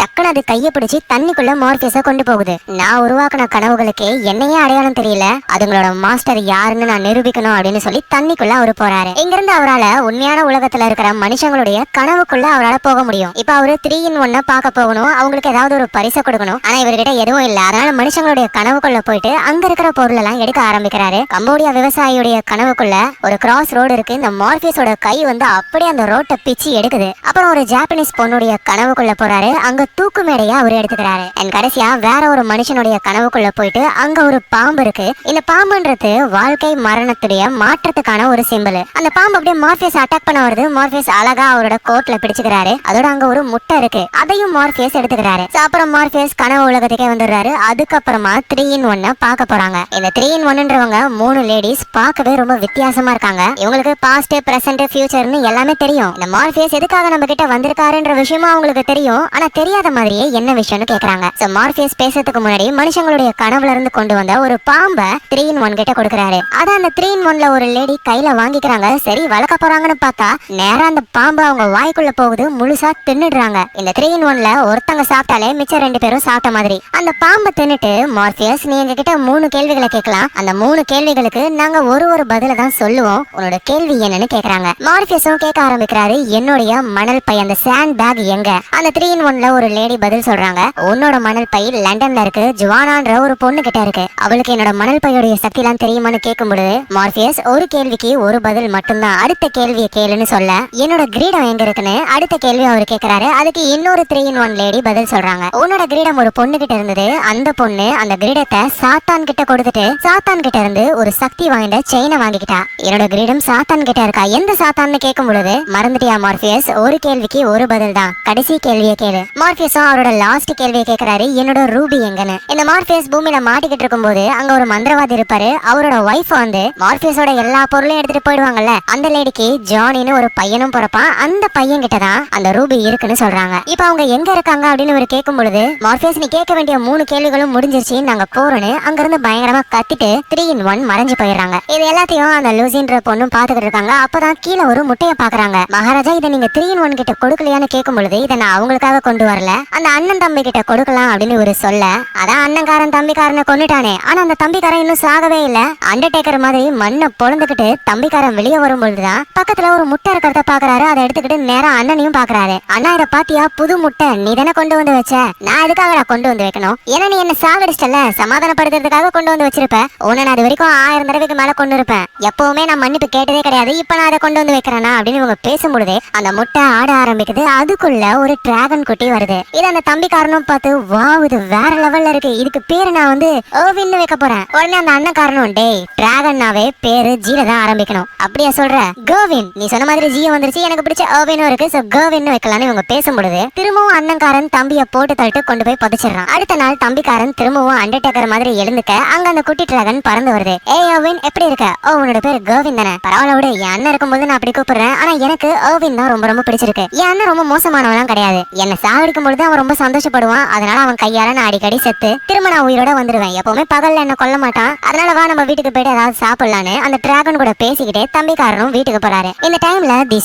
டக்குன்னு அது கையை பிடிச்சி தண்ணிக்குள்ள மார்பியஸ கொண்டு போகுது. நான் உருவாக்கின கனவுகளுக்கு என்னையே அடையாளம் தெரியல. அதுங்களோட மாஸ்டர் யாருன்னு நான் நிரூபிக்கணும் அப்படின்னு சொல்லி தண்ணிக்குள்ள அவரு போறாரு. இங்க இருந்து அவரால உண்மையான உலகத்துல இருக்கிற மனுஷங்களுடைய கனவுக்குள்ள அவரால போக முடியும். இப்ப அவரு த்ரீ இன் ஒன்ன பார்க்க போகணும். அவங்களுக்கு ஏதாவது ஒரு பரிசை கொடுக்கணும். ஆனா இவர்கிட்ட எதுவும் இல்ல. அதனால மனுஷங்களுடைய கனவுக்குள்ள போயிட்டு அங்க இருக்கிற பொருள் எல்லாம் எடுக்க ஆரம்பிக்கிறாரு. கம்போடியா விவசாயியுடைய கனவுக்குள்ள ஒரு கிராஸ் ரோடு இருக்கு. இந்த மார்பியஸோட கை வந்து அப்படியே அந்த ரோட்டை பிச்சு எடுக்குது. அப்புறம் ஒரு ஜாப்பனீஸ் பொண்ணுடைய கனவுக்குள்ள போறாரு. அங்க தூக்கு மேடையா அவர் எடுத்துக்கிறாரு. அண்ட் கடைசியா வேற ஒரு மனுஷனுடைய கனவுக்குள்ள போயிட்டு அங்க ஒரு பாம்பு இருக்கு. இந்த பாம்புன்றது வாழ்க்கை மரணத்துடைய மாற்றத்துக்கான ஒரு சிம்பிள் அந்த பாம்பு அப்படியே மார்பியஸ் அட்டாக் பண்ண வருது. மார்பியஸ் அழகா அவரோட கோட்ல பிடிச்சுக்கிறாரு. அதோட அங்க ஒரு முட்டை இருக்கு. அதையும் மார்பியஸ் எடுத்துக்கிறாரு. அப்புறம் மார்பியஸ் கனவு உலகத்துக்கே வந்துடுறாரு. அதுக்கப்புறமா த்ரீ இன் ஒன்ன பார்க்க போறாங்க. இந்த த்ரீ இன் ஒன்ன்றவங்க மூணு லேடிஸ் பார்க்கவே ரொம்ப வித்தியாசமா இருக்காங்க. இவங்களுக்கு பாஸ்ட் பிரசன்ட் ஃபியூச்சர்னு எல்லாமே தெரியும். இந்த மார்பியஸ் எதுக்காக நம்ம கிட்ட வந்திருக்காருன்ற விஷயமும் அவங்களுக்கு தெரியும். ஆனா தெரியாத மாதிரியே என்ன விஷயம்னு கேக்குறாங்க. சோ மார்பியஸ் பேசுறதுக்கு முன்னாடி மனுஷங்களுடைய கனவுல இருந்து கொண்டு வந்த ஒரு பாம்பை த்ரீ இன் ஒன் கிட்ட கொடுக்குறாரு. அத அந்த த்ரீ இன் ஒன்ல ஒரு லேடி கையில வாங்கிக்கிறாங்க. சரி வளர்க்க போறாங்கன்னு பார்த்தா நேரா அந்த பாம்பு அவங்க வாய்க்குள்ள போகுது முழுசா தின்னுடுறாங்க. இந்த த்ரீ இன் ஒன்ல ஒருத்தங்க சாப்பிட்டாலே மிச்சம் ரெண்டு பேரும் சாப்பிட்ட மாதிரி. அந்த பாம்பை தின்னுட்டு மார்பியஸ் நீ எங்க கிட்ட மூணு கேள்விகளை கேட்கலாம். அந்த மூணு கேள்விகளுக்கு நாங்க ஒரு ஒரு பதில தான் சொல்லுவோம். உன்னோட கேள்வி என்னன்னு கேக்குறாங்க. மார்பியஸும் கேட்க ஆரம்பிக்கிறாரு. என்னுடைய மணல் பை அந்த சாண்ட் பேக் எங்க? அந்த த்ரீ இன் ஒன்ல ஒரு லேடி பதில் சொல்றாங்க. உன்னோட மணல் பை லண்டன்ல இருக்கு. ஜுவானான்ற ஒரு பொண்ணு கிட்ட இருக்கு. அவளுக்கு என்னோட மணல் பையோடைய சக்தி எல்லாம் தெரியுமான்னு பொழுது மார்பியஸ் ஒரு கேள்விக்கு ஒரு பதில் மட்டும்தான். அடுத்த கேள்வியை கேளுன்னு சொல்ல என்னோட கிரீடம் எங்க இருக்குன்னு அடுத்த கேள்வி அவர் கேக்குறாரு. அதுக்கு இன்னொரு த்ரீ இன் ஒன் லேடி பதில் சொல்றாங்க. உன்னோட கிரீடம் ஒரு பொண்ணு கிட்ட இருந்தது. அந்த பொண்ணு அந்த கிரீடத்தை சாத்தான் கிட்ட கொடுத்துட்டு சாத்தான் கிட்ட இருந்து ஒரு சக்தி வாய்ந்த செயினை வாங்கிக்கிட்டா. என்னோட கிரீடம் சாத்தான் கிட்ட இருக்கா? எந்த சாத்தான்னு கேட்கும் பொழுது மறந்துட்டியா மார்பியஸ் ஒரு கேள்விக்கு ஒரு பதில் தான் கடைசி கேள்வியை கேளு. மார்பியஸும் அவரோட லாஸ்ட் கேள்வியை கேட்கிறாரு என்னோட ரூபி எங்கன்னு. இந்த மார்பியஸ் பூமியில மாட்டிக்கிட்டு இருக்கும்போது அங்க ஒரு மந்திரவாதி இருப்பாரு அவரோட ஒய்ஃப் வந்து மார்பியஸோட எல்லா பொருளையும் எடுத்துட்டு போயிடுவாங்கல்ல அந்த லேடிக்கு ஜானின்னு ஒரு பையனும் பிறப்பான். அந்த பையன் கிட்ட தான் அந்த ரூபி இருக்குன்னு சொல்றாங்க. இப்ப அவங்க எங்க இருக்காங்க அப்படின்னு இவர் கேட்கும் பொழுது மார்பியஸ் நீ கேட்க வேண்டிய மூணு கேள்விகளும் முடிஞ்சிருச்சு நாங்க போறோம்னு அங்க இருந்து பயங்கரமா கத்திட்டு த்ரீ இன் ஒன் மறைஞ்சு போயிடுறாங்க. இது எல்லாத்தையும் அந்த லூசின்ற பொண்ணும் பாத்துக்கிட்டு இருக்காங்க. அப்பதான் கீழே ஒரு முட்டைய பாக்குறாங்க. மகாராஜா இதை நீங்க த்ரீ இன் ஒன் கிட்ட கொடுக்கலையான்னு கேட்கும் பொழுது இதை நான் அவங்களுக்காக கொண்டு வரல. அந்த அண்ணன் தம்பி கிட்ட கொடுக்கலாம் அப்படின்னு ஒரு சொல்ல அதான் அண்ணன்காரன் தம்பிக்காரனை கொண்டுட்டானே ஆனா அந்த தம்பிக்காரன் இன்னும் சாகவே இல்ல. அண்டர்டேக்கர் மாதிரி மண்ணை பொழந்துகிட்டு தம்பிக்காரன் வெளியே வரும்பொழுதுதான் பக்கத்துல ஒரு முட்டை இருக்கிறத பாக்குறாரு. அதை எடுத்துக்கிட்டு நேரா அண்ணனையும் பாக்குறாரு. அண்ணா இதை பாத்தியா? புது முட்டை. நீ தானே கொண்டு வந்து வச்ச? நான் எதுக்காக கொண்டு வந்து வைக்கணும்? ஏன்னா நீ என்ன சாகடிச்சிட்டல சமாதானப்படுத்துறதுக்காக கொண்டு வந்து வச்சிருப்ப. உன்னை நான் அது வரைக்கும் ஆயிரம் தடவைக்கு மேல கொண்டு இருப்பேன் எப்பவுமே நான் மன்னிப்பு கேட்டதே கிடையாது. இப்ப நான் அதை கொண்டு வந்து வைக்கிறேனா அப்படின்னு இவங்க பேசும்பொழுதே அந்த முட்டை ஆட ஆரம்பிக்குது. அதுக்குள்ள ஒரு டிராகன் குட்டி வருது. இது அந்த தம்பிக்காரனும் பார்த்து வாவ் இது வேற லெவல்ல இருக்கு. இதுக்கு பேரு நான் வந்து ஓவின்னு வைக்க போறேன். உடனே அந்த அண்ணன் டேய் டிராகன்னாவே பேரு ஜீல தான் ஆரம்பிக்கணும். அப்படியா சொல்ற? கோவின் நீ சொன்ன மாதிரி ஜீய வந்துருச்சு. எனக்கு பிடிச்ச ஓவினும் இருக்கு. சோ கோவின்னு வைக்கலாம்னு இவங்க பேசும்பொழுது திரும்பவும் அண்ணன்காரன் தம்பிய போட்டு தள்ளிட்டு கொண்டு போய் புதைச்சிடுறான். அடுத்த நாள் தம்பிக்காரன் திரும்பவும் அண்டர்டேக்கர் மாதிரி எழுந்துக்க அங்க அந்த குட்டி டிராகன் பறந்து வருது. ஏய் ஓவின் எப்படி இருக்க? ஓ உன்னோட பேர் கோவின் தானே. பரவாயில்ல விட. என் அண்ணன் இருக்கும்போது நான் அப்படி கூப்பிடுறேன். ஆனா எனக்கு ஓவின் தான் ரொம்ப ரொம்ப பிடிச்சிருக்கு. ஏன்னா ரொம்ப மோசமானவெல்லாம் கிடையாது. என்ன சாவடிக்கும் பொழுது அவன் ரொம்ப சந்தோஷப்படுவான். அதனால அவன் கையால நான் அடிக்கடி செத்து திரும்ப நான் உயிரோட வந்துருவேன். எப்பவுமே பகல்ல என்ன கொல்ல மாட்டான். அதனால வா நம்ம வீட்டுக்கு போயிட்டு ஏதாவது சாப்பிடலான்னு அந்த டிராகன் கூட பேசிக்கிட்டே தம்பிக்காரனும் வீட்டுக்கு போறாரு. இந்த டைம்ல தி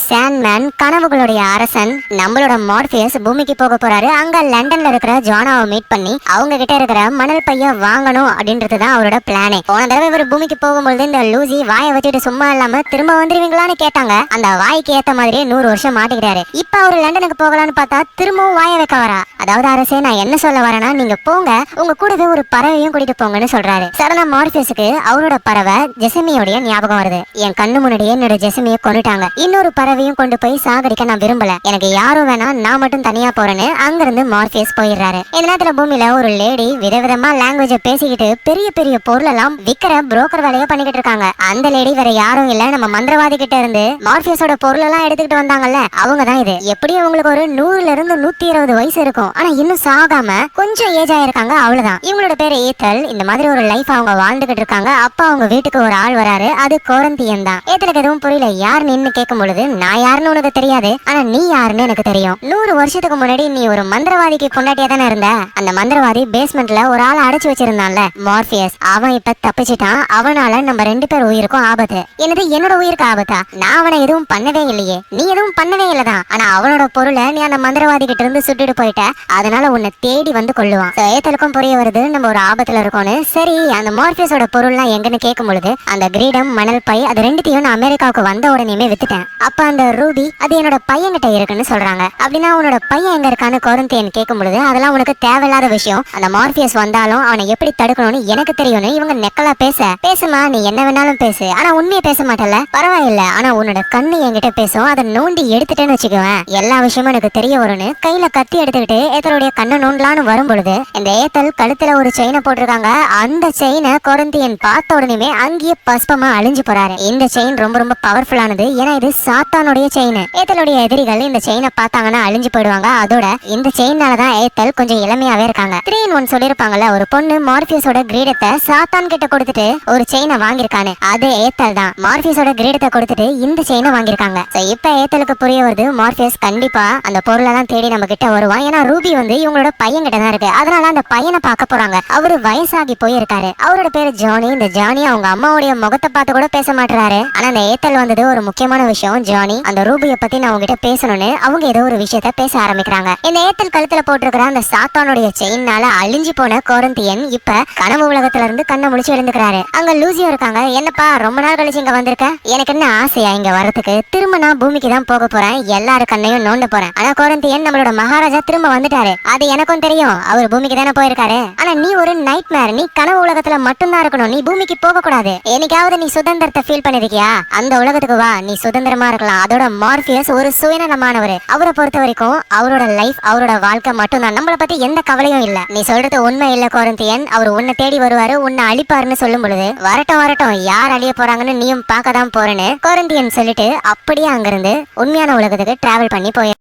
மேன் கனவுகளுடைய அரசன் நம்மளோட மார்பியஸ் பூமிக்கு போக போறாரு. அங்க லண்டன்ல இருக்கிற ஜானாவை மீட் பண்ணி அவங்க கிட்ட இருக்கிற மணல் பைய வாங்கணும் அப்படின்றது தான் அவரோட பிளானே போன தடவை இவர் பூமிக்கு போகும்பொழுது இந்த லூசி வாயை வச்சுட்டு சும்மா இல்லாம திரும்ப வந்துருவீங்களான்னு கேட்டாங்க. அந்த வாய்க்கு ஏத்த மாதிரியே நூறு வருஷம் மாட்டிக்கிறாரு இப்ப அவர் லண்டனுக்கு போகலான்னு பார்த்தா திரும்பவும் வாய வைக்க வரா. அதாவது அரசே நான் என்ன சொல்ல வரேன்னா நீங்க போங்க உங்க கூடவே ஒரு பறவையும் கூட்டிட்டு போங்கன்னு சொல்றாரு. சடனா மார்பியஸுக்கு அவரோட பறவை ஜெசமியோடைய ஞாபகம் வருது. என் கண்ணு முன்னாடியே என்னோட ஜெசமியை கொண்டுட்டாங்க இன்னொரு பறவையும் கொண்டு போய் சாகடிக்க நான் விரும்பல. எனக்கு யாரும் வேணா நான் மட்டும் தனியா போறேன்னு அங்கிருந்து மார்பியஸ் போயிடுறாரு. இந்த நேரத்துல பூமியில ஒரு லேடி விதவிதமா லாங்குவேஜ பேசிக்கிட்டு பெரிய பெரிய பொருள் எல்லாம் விக்கிற புரோக்கர் வேலையை பண்ணிக்கிட்டு இருக்காங்க. அந்த லேடி வேற யாரும் இல்ல நம்ம மந்திரவாதி கிட்ட இருந்து மார்பியஸோட பொருள் எல்லாம் எடுத்துக்கிட்டு வந்தாங்கல்ல அவங்க தான் இது. எப்படி உங்களுக்கு ஒரு நூறுல இருந்து நூத்தி இருபது வயசு இருக்கும். ஆனா இன்னும் சாகாம கொஞ்சம் ஏஜ் ஆயிருக்காங்க அவ்வளவுதான். இவங்களோட பேரு ஏத்தல். இந்த மாதிரி ஒரு லைஃப் அவங்க வாழ்ந்துகிட்டு இருக்காங்க. அப்ப அவங்க வீட்டுக்கு ஒரு ஆள் வராரு. அது கோரந்தியன் தான். ஏத்தலுக்கு எதுவும் புரியல. யார் நின்னு கேட்கும் பொழுது நான் யாருன்னு உனக்கு தெரியாது. ஆனா நீ யாருன்னு எனக்கு தெரியும். நூறு வருஷத்துக்கு முன்னாடி நீ ஒரு மந்திரவாதிக்கு பொண்டாட்டியா தானே இருந்த? அந்த மந்திரவாதி பேஸ்மெண்ட்ல ஒரு ஆள் அடைச்சு வச்சிருந்தான்ல மார்பியஸ் அவன் இப்ப தப்பிச்சிட்டான். அவனால நம்ம ரெண்டு பேர் உயிருக்கும் ஆபத்து. என்னது என்னோட உயிருக்கு ஆபத்தா? நான் அவனை எதுவும் பண்ண பண்ணவே இல்லையே. நீ எதுவும் பண்ணவே இல்லதான். ஆனா அவளோட பொருளை நீ அந்த மந்திரவாதி கிட்ட இருந்து சுட்டுட்டு போயிட்ட. அதனால உன்னை தேடி வந்து கொள்ளுவான் ஏத்தலுக்கும் புரிய வருது நம்ம ஒரு ஆபத்துல இருக்கோம்னு சரி அந்த மார்பியஸோட பொருள்லாம் எங்கன்னு கேட்கும் பொழுது அந்த கிரீடம் மணல் பை அது ரெண்டுத்தையும் நான் அமெரிக்காவுக்கு வந்த உடனேயுமே வித்துட்டேன். அப்ப அந்த ரூபி அது என்னோட பையன்கிட்ட இருக்குன்னு சொல்றாங்க. அப்படின்னா உன்னோட பையன் எங்க இருக்கான்னு குவாரண்டைன் கேட்கும் பொழுது அதெல்லாம் உனக்கு தேவையில்லாத விஷயம். அந்த மார்பியஸ் வந்தாலும் அவனை எப்படி தடுக்கணும்னு எனக்கு தெரியும்னு இவங்க நெக்கலா பேச. பேசுமா நீ என்ன வேணாலும் பேசு. ஆனா உண்மையை பேச மாட்டல பரவாயில்ல. ஆனா உன்னோட கண்ணு என்கிட்ட பேசும் அதை நோண்டி எடுத்துட்டேன்னு வச்சுக்குவேன். எல்லா விஷயமும் எனக்கு தெரிய வரும்னு கையில கத்தி எடுத்துக்கிட்டு ஏத்தலுடைய கண்ணை நோண்டலான்னு வரும்பொழுது இந்த ஏத்தல் கழுத்துல ஒரு செயினை போட்டிருக்காங்க. அந்த செயினை கொரந்தியன் பார்த்த உடனே அங்கேயே பஸ்பமா அழிஞ்சு போறாரு. இந்த செயின் ரொம்ப ரொம்ப பவர்ஃபுல்லானது ஏன்னா இது சாத்தானுடைய செயின் ஏத்தலுடைய எதிரிகள் இந்த செயினை பார்த்தாங்கன்னா அழிஞ்சு போயிடுவாங்க. அதோட இந்த செயின்னாலதான் ஏத்தல் கொஞ்சம் இளமையாவே இருக்காங்க. த்ரீ இன் ஒன் சொல்லிருப்பாங்கல்ல ஒரு பொண்ணு மார்பியஸோட கிரீடத்தை சாத்தான் கிட்ட கொடுத்துட்டு ஒரு செயினை வாங்கியிருக்கானு. அது ஏத்தல் தான். மார்பியஸோட கிரீடத்தை கொடுத்துட்டு இந்த செயினை வாங்கியிருக்காங்க So, இப்ப ஏத்தலுக்கு புரிய வருது மார்பியஸ் கண்டிப்பா அந்த பொருளெல்லாம் தேடி நம்ம கிட்ட வருவான். ஏன்னா ரூபி வந்து இவங்களோட பையன் கிட்ட தான் இருக்கு. அதனால அந்த பையனை பார்க்க போறாங்க. அவரு வயசாகி போயிருக்காரு. அவரோட பேரு ஜானி. இந்த ஜானி அவங்க அம்மாவுடைய முகத்தை பார்த்து கூட பேச மாட்டாரு ஆனா அந்த ஏத்தல் வந்தது ஒரு முக்கியமான விஷயம் ஜானி. அந்த ரூபியை பத்தி நான் உங்ககிட்ட பேசணும்னு அவங்க ஏதோ ஒரு விஷயத்த பேச ஆரம்பிக்கிறாங்க. இந்த ஏத்தல் கழுத்துல போட்டிருக்கிற அந்த சாத்தானுடைய செயின்னால அழிஞ்சு போன கோரந்தியன் இப்ப கனவு உலகத்துல இருந்து கண்ணை முழிச்சு எழுந்துக்கிறாரு. அங்க லூசியும் இருக்காங்க. என்னப்பா ரொம்ப நாள் கழிச்சு இங்க வந்திருக்க? எனக்கு என்ன ஆசையா இங்க வரதுக்கு திரும்ப நான் பூமிக்கு தான் போக போறேன். எல்லாரு கண்ணையும் நோண்ட போறேன். ஆனா கோரந்தியன் நம்மளோட மகாராஜா திரும்ப வந்துட்டாரு. அது எனக்கும் தெரியும். அவர் பூமிக்கு தானே போயிருக்காரு. ஆனா நீ ஒரு நைட் மேர் நீ கனவு உலகத்துல மட்டும்தான் இருக்கணும். நீ பூமிக்கு போக கூடாது. என்னைக்காவது நீ சுதந்திரத்தை ஃபீல் பண்ணிருக்கியா? அந்த உலகத்துக்கு வா. நீ சுதந்திரமா இருக்கலாம். அதோட மார்பியஸ் ஒரு சுயநலமானவர். அவரை பொறுத்த வரைக்கும் அவரோட லைஃப் அவரோட வாழ்க்கை மட்டும்தான். நம்மளை பத்தி எந்த கவலையும் இல்ல. நீ சொல்றது உண்மை இல்ல கோரந்தியன். அவர் உன்னை தேடி வருவாரு உன்னை அழிப்பாருன்னு சொல்லும் பொழுது வரட்டும் வரட்டும். யார் அழிய போறாங்கன்னு நீயும் பார்க்க தான் போறேன்னு கோரந்தியன் சொல்லிட்டு அப்படியே அங்கிருந்து உண்மையான உலகத்துக்கு டிராவல் பண்ணி போய்